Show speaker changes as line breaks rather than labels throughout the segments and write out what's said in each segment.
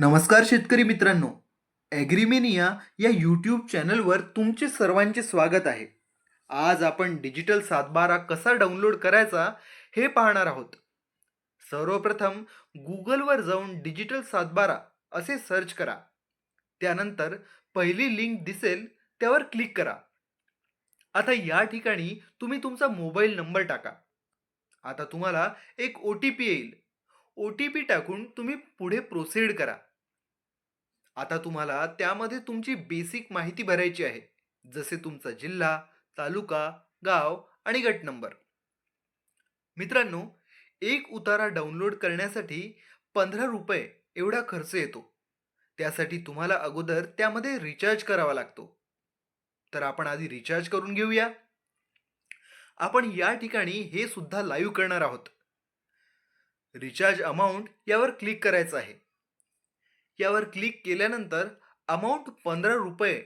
नमस्कार शेतकरी मित्रांनो. ॲग्रीमेनिया या यूट्यूब चॅनलवर तुमचे सर्वांचे स्वागत आहे. आज आपण डिजिटल सातबारा कसा डाउनलोड करायचा हे पाहणार आहोत. सर्वप्रथम गुगलवर जाऊन डिजिटल सातबारा असे सर्च करा. त्यानंतर पहिली लिंक दिसेल त्यावर क्लिक करा. आता या ठिकाणी तुम्ही तुमचा मोबाईल नंबर टाका. आता तुम्हाला एक ओ टी पी येईल. ओ टी पी टाकून तुम्ही पुढे प्रोसीड करा. आता तुम्हाला त्यामध्ये तुमची बेसिक माहिती भरायची आहे. जसे तुमचा जिल्हा तालुका गाव आणि गट नंबर. मित्रांनो एक उतारा डाउनलोड करण्यासाठी पंधरा रुपये एवढा खर्च येतो. त्यासाठी तुम्हाला अगोदर त्यामध्ये रिचार्ज करावा लागतो. तर आपण आधी रिचार्ज करून घेऊया. आपण या ठिकाणी हे सुद्धा लाईव्ह करणार आहोत. रिचार्ज अमाऊंट यावर क्लिक करायचं आहे. यावर क्लिक केल्यानंतर अमाऊंट पंधरा रुपये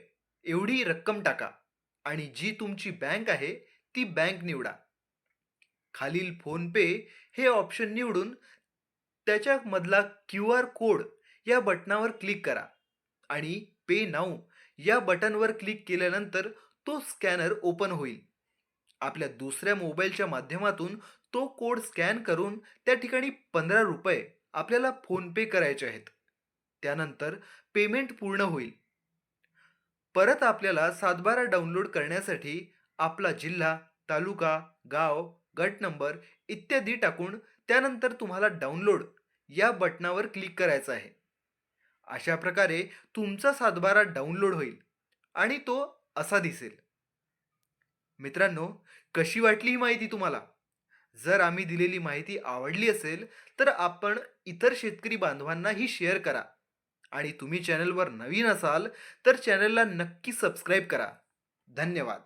एवढी रक्कम टाका आणि जी तुमची बँक आहे ती बँक निवडा. खालील फोनपे हे ऑप्शन निवडून त्याच्यामधला क्यू आर कोड या बटनावर क्लिक करा आणि पे नाऊ या बटनवर क्लिक केल्यानंतर तो स्कॅनर ओपन होईल. आपल्या दुसऱ्या मोबाईलच्या माध्यमातून तो कोड स्कॅन करून त्या ठिकाणी पंधरा रुपये आपल्याला फोनपे करायचे आहेत. त्यानंतर पेमेंट पूर्ण होईल. परत आपल्याला सातबारा डाउनलोड करण्यासाठी आपला जिल्हा तालुका गाव गट नंबर इत्यादी टाकून त्यानंतर तुम्हाला डाउनलोड या बटनावर क्लिक करायचं आहे. अशा प्रकारे तुमचा सातबारा डाउनलोड होईल आणि तो असा दिसेल. मित्रांनो कशी वाटली ही माहिती तुम्हाला? जर आम्ही दिलेली माहिती आवडली असेल तर आपण इतर शेतकरी बांधवांनाही शेअर करा. आणि तुम्ही चॅनलवर नवीन असाल तर चॅनलला नक्की सबस्क्राईब करा. धन्यवाद.